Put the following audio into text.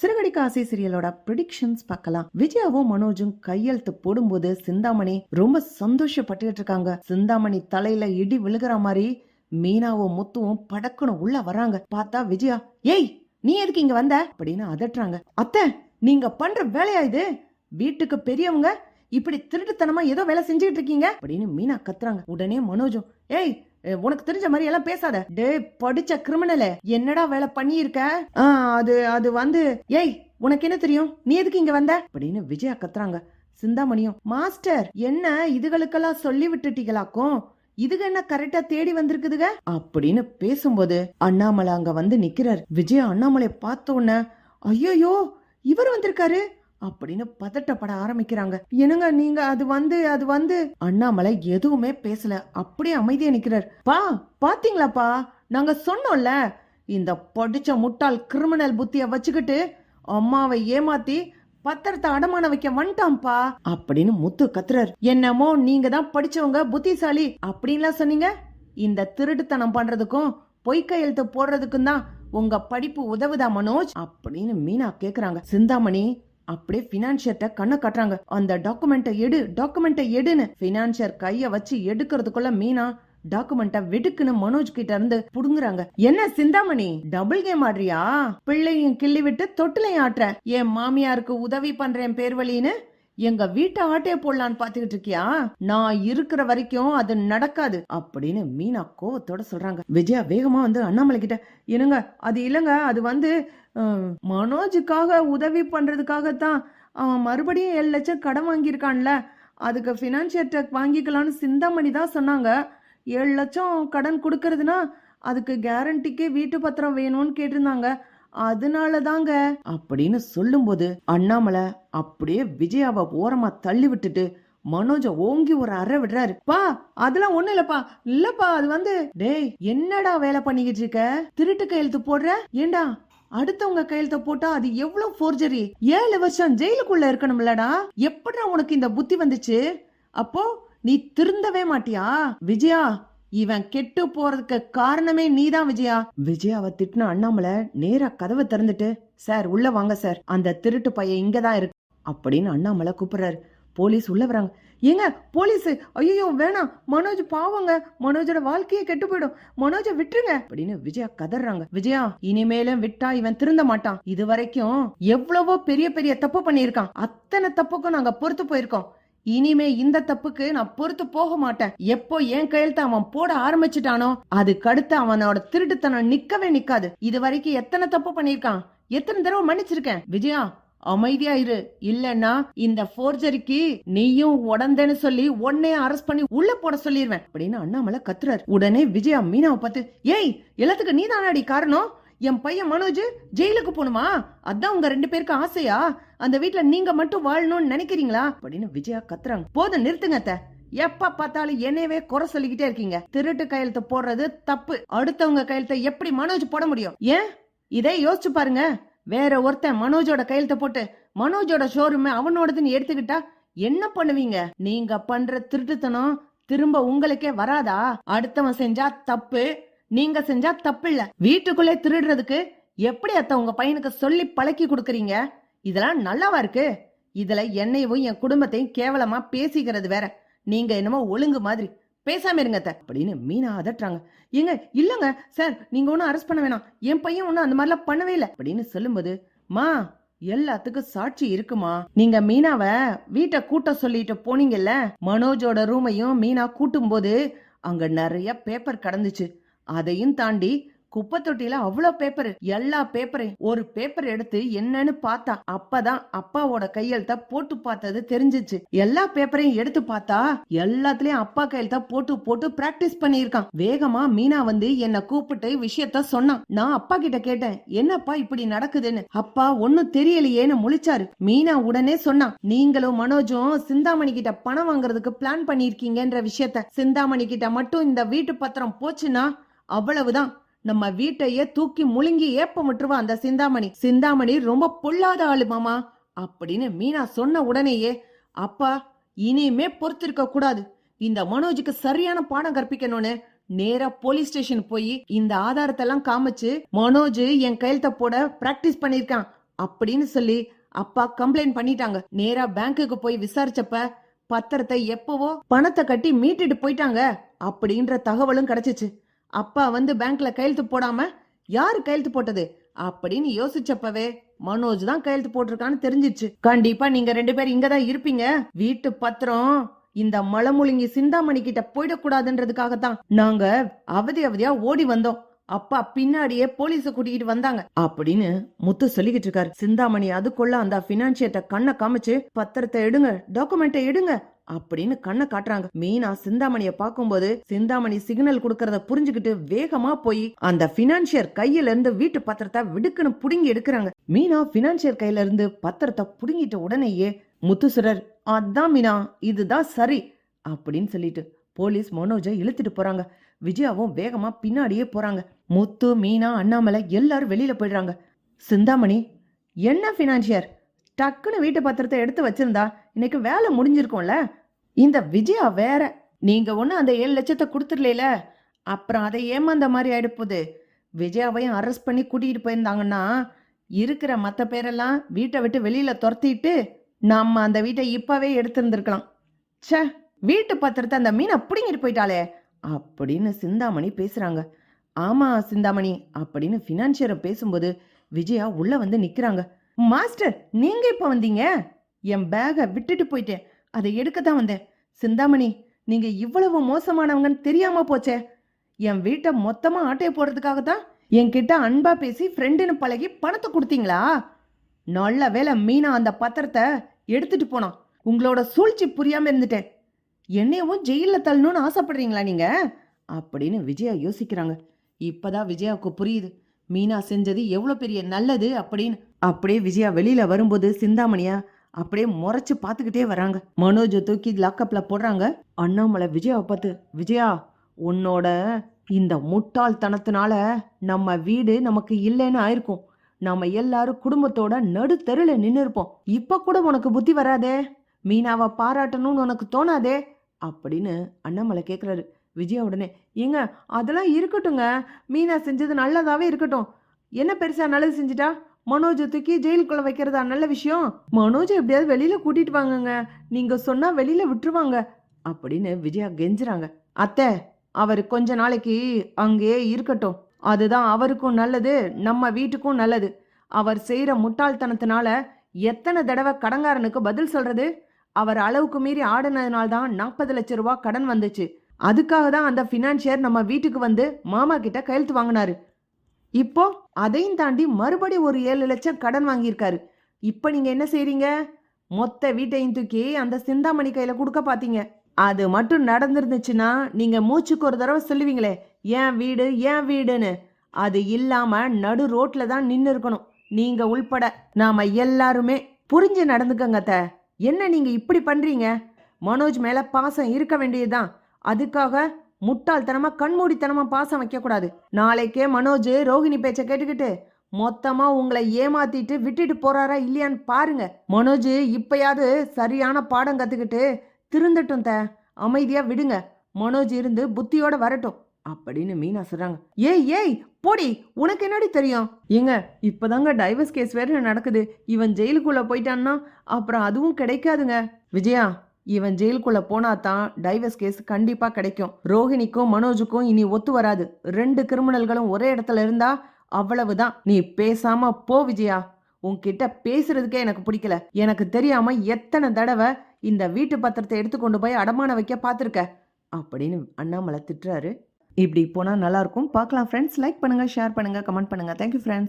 சிறுகடிக்காசி சீரியலோட predictions பார்க்கலாம். விஜயாவும் மனோஜும் கையெழுத்து போடும்போது சிந்தாமணி ரொம்ப சந்தோஷப்பட்டுட்டு இருக்காங்க சிந்தாமணி தலையில இடி விழுகிற மாதிரி மீனாவும் முத்துவும் படக்குன்னு உள்ள வராங்க பார்த்தா விஜயா ஏய் நீ எதுக்கு இங்க வந்த? அப்படின்னு அதட்டுறாங்க. அத்தை நீங்க பண்ற வேலையா இது? வீட்டுக்கு பெரியவங்க இப்படி திருட்டுத்தனமா ஏதோ வேலை செஞ்சுக்கிட்டு இருக்கீங்க? அப்படின்னு மீனா கத்துறாங்க. உடனே மனோஜும் ஏய் உனக்கு தெரிஞ்ச மாதிரி எல்லாம் பேசாத. டே படிச்ச கிரிமினல என்னடா வேலை பண்ணியிருக்க? அது அது வந்து ஏய் உனக்கு என்ன தெரியும்? நீ எதுக்கு இங்க வந்த? அப்படின்னு விஜயா கத்துறாங்க. சிந்தாமணியும் மாஸ்டர் என்ன இதுகளுக்கெல்லாம் சொல்லி விட்டுட்டீங்களாக்கும்? இதுக என்ன கரெக்டா தேடி வந்திருக்குதுக? அப்படின்னு பேசும்போது அண்ணாமலை அங்க வந்து நிக்கிறார். விஜயா அண்ணாமலை பார்த்த உடனே ஐயோயோ இவர் வந்திருக்காரு? அப்படின்னு பதட்டப்பட ஆரம்பிக்கிறாங்க. என்னங்க நீங்க அது வந்து அது வந்து? அண்ணாமலை எதுவுமே பேசல. அப்படியே அமைதியா நிக்கிறார். பா பாத்தீங்களாப்பா? நாங்க சொன்னோம்ல இந்த படிச்ச முட்டாள் கிரிமினல் புத்திய வச்சுக்கிட்டு அம்மாவை ஏமாத்தி பத்திரத்தை அடமான வைக்க வந்துட்டான்ப்பா அப்படின்னு முத்து கத்துறாரு. என்னமோ நீங்க தான் படிச்சவங்க புத்திசாலி அப்படின்லாம் சொன்னீங்க? இந்த திருட்டுத்தனம் பண்றதுக்கும் பொய் கையெழுத்து போடுறதுக்கும் தான் உங்க படிப்பு உதவுதா மனோஜ்? அப்படின்னு மீனா கேக்குறாங்க. சிந்தாமணி அப்படியே பினான்சியர்ட்ட கண்ணை கட்டுறாங்க. அந்த டாக்குமெண்ட்டை எடு டாக்குமெண்ட்டை எடுன்னு பினான்சியர் கைய வச்சு எடுக்கிறதுக்குள்ள மீனா டாக்குமெண்ட்டை வெடுக்குன்னு மனோஜ் கிட்ட இருந்து புடுங்குறாங்க. என்ன சிந்தாமணி? Double game ஆடுறியா? பிள்ளையும் கிள்ளி விட்டு தொட்டிலையும் ஆட்டுற. என் மாமியாருக்கு உதவி பண்றேன் பேர் வழின்னு எங்க வீட்டை ஆட்டே போடலான்னு பாத்துக்கிட்டு இருக்கியா? நான் இருக்கிற வரைக்கும் அது நடக்காது அப்படின்னு மீனா கோவத்தோட சொல்றாங்க. விஜயா வேகமா வந்து அண்ணாமலை கிட்ட என்னங்க அது இல்லங்க அது வந்து மனோஜுக்காக உதவி பண்றதுக்காகத்தான். அவன் மறுபடியும் ஏழு லட்சம் கடன் வாங்கியிருக்கான்ல. அதுக்கு ஃபினான்ஷியர்ட்ட வாங்கிக்கலாம்னு சிந்தாமணி தான் சொன்னாங்க. ஏழு லட்சம் கடன் கொடுக்கறதுனா அதுக்கு கேரண்டிக்கு வீட்டு பத்திரம் வேணும்னு கேட்டிருந்தாங்க. அதனால தாங்க அப்படின்னு சொல்லும்போது அண்ணாமலை அப்படியே விஜயாவை ஓரமா தள்ளி விட்டுட்டு மனோஜ ஓங்கி ஒரு அறை விடுறாரு. பா அதெல்லாம் ஒண்ணு இல்லப்பா. இல்லப்பா அது வந்து டேய் என்னடா வேலை பண்ணிக்கிட்டு இருக்க? திருட்டு கையெழுத்து போடுற? ஏண்டா அடுத்தவங்க கையெழுத்த போட்டா அது எவ்வளவு ஃபோர்ஜரி ஏழு வருஷம் ஜெயிலுக்குள்ள இருக்கணும்லடா. எப்படிடா உனக்கு இந்த புத்தி வந்துச்சு? அப்போ நீ திருந்தவே மாட்டியா? விஜயா இவன் கெட்டு போறதுக்கு காரணமே நீதான் விஜயா. விஜயாவை திட்டின அண்ணாமலை நேரா கதவை திறந்துட்டு சார் உள்ள வாங்க சார். அந்த திருட்டு பையன் இங்கதான் இருக்கு. அப்படின்னு அண்ணாமலை கூப்பிடுறாரு. போலீஸ் உள்ள வராங்க. ஏங்க போலீஸ். ஐயோ வேணாம். மனோஜ் பாவங்க. மனோஜோட வாழ்க்கையே கெட்டு போயிடும். மனோஜை விட்டுருங்க. அப்படின்னு விஜயா கதறாங்க. விஜயா இனிமேலும் விட்டா இவன் திருந்த மாட்டான். இது வரைக்கும் எவ்வளவோ பெரிய பெரிய தப்பு பண்ணியிருக்கான். அத்தனை தப்புக்கும் நாங்க பொறுத்து போயிருக்கோம். இனிமே இந்த தப்புக்கு நான் பொறுத்து போக மாட்டேன். எப்போ என் கையெழுத்து அவன் போட ஆரம்பிச்சிட்டானோ அதுக்கடுத்து அவனோட திருட்டுத்தனம் நிக்கவே நிக்காது. இது வரைக்கும் எத்தனை தப்பு பண்ணிருக்கான் எத்தனை தடவை மன்னிச்சிருக்கேன்? விஜயா அமைதியா இரு. இல்லன்னா இந்த போர்ஜரிக்கு நீயும் உடந்தேன்னு சொல்லி உன்னைய அரெஸ்ட் பண்ணி உள்ள போட சொல்லிடுவேன் அப்படின்னு அண்ணாமலை கத்துறாரு. உடனே விஜயா மீனாவை பார்த்து ஏய் எல்லாத்துக்கு நீ தானாடி காரணம்? என் பையன் மனோஜ் ஜெயிலுக்கு போகணுமா? அதான் உங்க ரெண்டு பேருக்கு ஆசையா? அந்த வீட்ல நீங்க மட்டும் வாழணும்னு நினைக்கிறீங்களா? அப்படின்னு விஜயா கத்துறாங்க. போதும் நிறுத்துங்க அத்தை. எப்ப பார்த்தாலும் என்னையவே குறை சொல்லிக்கிட்டே இருக்கீங்க. திருட்டு கையெழுத்து போடுறது தப்பு. அடுத்தவங்க கையெழுத்த எப்படி மனோஜ் போட முடியும்? ஏன்? இதே யோசிச்சு பாருங்க. வேற ஒருத்தன் மனோஜோட கையெழுத்த போட்டு மனோஜோட ஷோரூம் அவனோடதுன்னு எடுத்துக்கிட்டா என்ன பண்ணுவீங்க? நீங்க பண்ற திருட்டுத்தனம் திரும்ப உங்களுக்கே வராதா? அடுத்தவன் செஞ்சா தப்பு. நீங்க செஞ்சா தப்பு இல்ல வீட்டுக்குள்ளே திருடுறதுக்கு எப்படி அத்த உங்க பையனுக்கு சொல்லி பழக்கி கொடுக்கறீங்க? இதெல்லாம் நல்லாவா இருக்கு? இதுல என்னையும் என் குடும்பத்தையும் கேவலமா பேசிக்கிறது வேற. நீங்க என்னமோ ஒழுங்கு மாதிரி. பேசாம இருங்க அத்தை. அப்படின்னு மீனா அதட்டுறாங்க. ஏங்க இல்லங்க சார் நீங்க ஒன்னும் அரெஸ்ட் பண்ண வேணாம். என் பையன் ஒன்னும் அந்த மாதிரிலாம் பண்ணவே இல்லை. அப்படின்னு சொல்லும்போது மா எல்லாத்துக்கும் சாட்சி இருக்குமா? நீங்க மீனாவ வீட்டை கூட்ட சொல்லிட்டு போனீங்கல்ல? மனோஜோட ரூமையும் மீனா கூட்டும் போது அங்க நிறைய பேப்பர் கடந்துச்சு. அதையும் தாண்டி குப்பை தொட்டியில அவ்வளவு பேப்பர் எல்லா பேப்பரையும் ஒரு பேப்பர் எடுத்து என்னன்னு பார்த்தா அப்பதான் அப்பாவோட கையெழுத்த போட்டு பார்த்தது தெரிஞ்சிச்சு. எல்லா பேப்பரையும் எடுத்து பார்த்தா எல்லாத்துலயும் அப்பா கையெழுத்த போட்டு போட்டு பிராக்டிஸ் பண்ணியிருக்கான். வேகமா மீனா வந்து என்ன கூப்பிட்டு விஷயத்த சொன்னான். நான் அப்பா கிட்ட கேட்டேன் என்னப்பா இப்படி நடக்குதுன்னு? அப்பா ஒன்னும் தெரியலையேன்னு முழிச்சாரு. மீனா உடனே சொன்னான் நீங்களும் மனோஜும் சிந்தாமணி கிட்ட பணம் வாங்குறதுக்கு பிளான் பண்ணிருக்கீங்கன்ற விஷயத்த சிந்தாமணி கிட்ட மட்டும் இந்த வீட்டு பத்திரம் போச்சுன்னா அவ்வளவுதான். நம்ம வீட்டையே தூக்கி முழுங்கி ஏப்ப விட்டுருவான் அந்த சிந்தாமணி. சிந்தாமணி ரொம்ப பொல்லாத ஆளு மாமா. அப்படின்னு மீனா சொன்ன உடனேயே அப்பா இனிமே பொறுத்திருக்க கூடாது. இந்த மனோஜுக்கு சரியான பாடம் கற்பிக்கணும்னு நேரா போலீஸ் ஸ்டேஷன் போய் இந்த ஆதாரத்தை எல்லாம் காமிச்சு மனோஜ் என் கையெழுத்த போட பிராக்டிஸ் பண்ணிருக்கான். அப்படின்னு சொல்லி அப்பா கம்ப்ளைண்ட் பண்ணிட்டாங்க. நேரா பேங்க்குக்கு போய் விசாரிச்சப்ப பத்திரத்தை எப்பவோ பணத்தை கட்டி மீட்டுட்டு போயிட்டாங்க அப்படின்ற தகவலும் கிடைச்சிச்சு. அப்பா வந்து பேங்க்ல கையெழுத்து போடாம யாரு கையெழுத்து போட்டது? அப்படின்னு யோசிச்சப்பவே மனோஜ் தான் கையெழுத்து போட்டிருக்கான்னு தெரிஞ்சிச்சு. கண்டிப்பா நீங்க ரெண்டு பேரும் இங்கதான் இருப்பீங்க. வீட்டு பத்திரம் இந்த மலமுழுங்கி சிந்தாமணி கிட்ட போயிடக்கூடாதுன்றதுக்காகத்தான் நாங்க அவதி அவதியா ஓடி வந்தோம். அப்பா பின்னாடியே போலீஸ கூட்டிகிட்டு வந்தாங்க. அப்படின்னு முத்து சொல்லிக்கிட்டு இருக்காரு. சிந்தாமணி அதுக்குள்ள அந்த பினான்சியத்தை கண்ணை காமிச்சு பத்திரத்தை எடுங்க டாக்குமெண்ட்டை எடுங்க அப்படின்னு கண்ணை காட்டுறாங்க. மீனா சிந்தாமணிய பாக்கும்போது சிந்தாமணி சிக்னல் கொடுக்கறத புரிஞ்சுக்கிட்டு வேகமா போய் அந்த பினான்சியர் கையில இருந்து வீட்டு பத்திரத்தை விடுக்குன்னு புடுங்கி எடுக்கிறாங்க. மீனா பினான்சியர் கையில இருந்து பத்திரத்தை புடுங்கிட்ட உடனேயே முத்துசுரர் அதான் மீனா இதுதான் சரி அப்படின்னு சொல்லிட்டு போலீஸ் மனோஜை இழுத்துட்டு போறாங்க. விஜயாவும் வேகமா பின்னாடியே போறாங்க. முத்து மீனா அண்ணாமலை எல்லாரும் வெளியில போயிடுறாங்க. சிந்தாமணி என்ன ஃபினான்ஷியர் டக்குன்னு வீட்டு பத்திரத்தை எடுத்து வச்சிருந்தா இன்னைக்கு வேலை முடிஞ்சிருக்கும்ல? இந்த விஜயா வேற. நீங்க ஒன்றும் அந்த ஏழு லட்சத்தை கொடுத்துடல அப்புறம் அதை ஏமாந்த மாதிரி ஆயிடுப்போகுது விஜயாவையும் அரெஸ்ட் பண்ணி கூட்டிகிட்டு போயிருந்தாங்கன்னா இருக்கிற மற்ற பேரெல்லாம் வீட்டை விட்டு வெளியில துரத்திட்டு நம்ம அந்த வீட்டை இப்பவே எடுத்திருந்துருக்கலாம். சே வீட்டு பத்திரத்தை அந்த மீனை பிடிங்கிட்டு போயிட்டாளே அப்படின்னு சிந்தாமணி பேசுறாங்க. ஆமா சிந்தாமணி அப்படின்னு ஃபினான்ஷியரை பேசும்போது விஜயா உள்ள வந்து நிக்கிறாங்க. மாஸ்டர் நீங்க இப்ப வந்தீங்க? என் பேகை விட்டுட்டு போயிட்டேன். அதை எடுக்க தான் வந்தேன். சிந்தாமணி நீங்க இவ்வளவு மோசமானவங்கன்னு தெரியாம போச்சே. என் வீட்டை மொத்தமா ஆட்டைய போடுறதுக்காக தான் என்கிட்ட அன்பா பேசி ஃப்ரெண்டுன்னு பழகி பணத்தை கொடுத்தீங்களா? நல்ல வேளை மீனா அந்த பத்திரத்தை எடுத்துட்டு போனான். உங்களோட சூழ்ச்சி புரியாம இருந்துட்டேன். என்னையவும் ஜெயில தள்ளணும்னு ஆசைப்படுறீங்களா நீங்க? அப்படின்னு விஜயா யோசிக்கிறாங்க. இப்பதான் விஜயாவுக்கு புரியுது. மீனா செஞ்சது எவ்வளோ பெரிய நல்லது அப்படின்னு. அப்படியே விஜயா வெளியில வரும்போது சிந்தாமணியா அப்படியே முறைச்சு பார்த்துக்கிட்டே வராங்க. மனோஜை தூக்கி லாக்கப்பில் போடுறாங்க. அண்ணாமலை விஜயாவை பார்த்து விஜயா உன்னோட இந்த முட்டாள்தனத்தினால நம்ம வீடு நமக்கு இல்லைன்னு ஆயிருக்கும். நாம எல்லாரும் குடும்பத்தோட நடு தெருல நின்று இருப்போம் இப்ப கூட உனக்கு புத்தி வராதே. மீனாவை பாராட்டணும்னு உனக்கு தோணாதே. அப்படின்னு அண்ணாமலை கேட்குறாரு விஜயா உடனே ஏங்க அதெல்லாம் இருக்கட்டுங்க மீனா செஞ்சது நல்லதாவே இருக்கட்டும். என்ன பெருசா நல்லது செஞ்சுட்டா? மனோஜை தூக்கி ஜெயிலுக்குள்ள வைக்கிறதா நல்ல விஷயம்? மனோஜை எப்படியாவது வெளியில கூட்டிட்டு வாங்கங்க. நீங்க சொன்னா வெளியில விட்டுருவாங்க. அப்படின்னு விஜயா கெஞ்சுறாங்க. அத்தை அவர் கொஞ்ச நாளைக்கு அங்கேயே இருக்கட்டும். அதுதான் அவருக்கும் நல்லது நம்ம வீட்டுக்கும் நல்லது. அவர் செய்யற முட்டாள்தனத்தினால எத்தனை தடவை கடங்காரனுக்கு பதில் சொல்றது? அவர் அளவுக்கு மீறி ஆடினதுனால தான் நாற்பது லட்ச ரூபா கடன் வந்துச்சு. அதுக்காக தான் அந்த ஃபினான்ஷியர் நம்ம வீட்டுக்கு வந்து மாமா கிட்ட கையெழுத்து வாங்கினாரு. இப்போ அதையும் தாண்டி மறுபடி ஒரு ஏழு லட்சம் கடன் வாங்கியிருக்காரு. இப்போ நீங்கள் என்ன செய்கிறீங்க மொத்த வீட்டையும் தூக்கி அந்த சிந்தாமணி கையில் கொடுக்க பார்த்தீங்க அது மட்டும் நடந்துருந்துச்சுன்னா நீங்கள் மூச்சுக்கு ஒரு தடவை சொல்லுவீங்களே ஏன் வீடு ஏன் வீடுன்னு? அது இல்லாமல் நடு ரோட்டில் தான் நின்று இருக்கணும். நீங்கள் உள்பட நாம் எல்லாருமே புரிஞ்சு நடந்துக்கங்க த என்ன நீங்கள் இப்படி பண்ணுறீங்க மனோஜ் மேலே பாசம் இருக்க வேண்டியதுதான். அதுக்காக முட்டாள்தனமா கண்மூடித்தனமா பாசம் வைக்கக்கூடாது. நாளைக்கே மனோஜ் ரோஹிணி பேச்ச கேட்டுக்கிட்டு மொத்தமா உங்களை ஏமாத்திட்டு விட்டுட்டு போறாரா இல்லையான்னு பாருங்க. மனோஜ் இப்பயாவது சரியான பாடம் கத்துக்கிட்டு திருந்தட்டும் த அமைதியா விடுங்க. மனோஜ் இருந்து புத்தியோட வரட்டும் அப்படின்னு மீனா சொல்றாங்க. ஏய் ஏய் போடி உனக்கு என்னடி தெரியும்? ஏங்க இப்பதாங்க டைவர்ஸ் கேஸ் வேற நடக்குது. இவன் ஜெயிலுக்குள்ள போயிட்டான்னா அப்புறம் அதுவும் கிடைக்காதுங்க. விஜயா இவன் ஜெயிலுக்குள்ள போனா தான் டைவர்ஸ் கேஸ் கண்டிப்பா கிடைக்கும். ரோஹிணிக்கும் மனோஜுக்கும் இனி ஒத்து வராது. ரெண்டு கிரிமினல்களும் ஒரே இடத்துல இருந்தா அவ்வளவுதான். நீ பேசாம போ விஜயா. உன்கிட்ட பேசுறதுக்கே எனக்கு பிடிக்கல. எனக்கு தெரியாம எத்தனை தடவை இந்த வீட்டு பத்திரத்தை எடுத்து கொண்டு போய் அடமான வைக்க பார்த்துருக்க? அப்படின்னு அண்ணாமலை திட்டுறாரு. இப்படி போனால் நல்லா இருக்கும். பார்க்கலாம் ஃப்ரெண்ட்ஸ் லைக் பண்ணுங்க ஷேர் பண்ணுங்க கமெண்ட் பண்ணுங்க. Thank you friends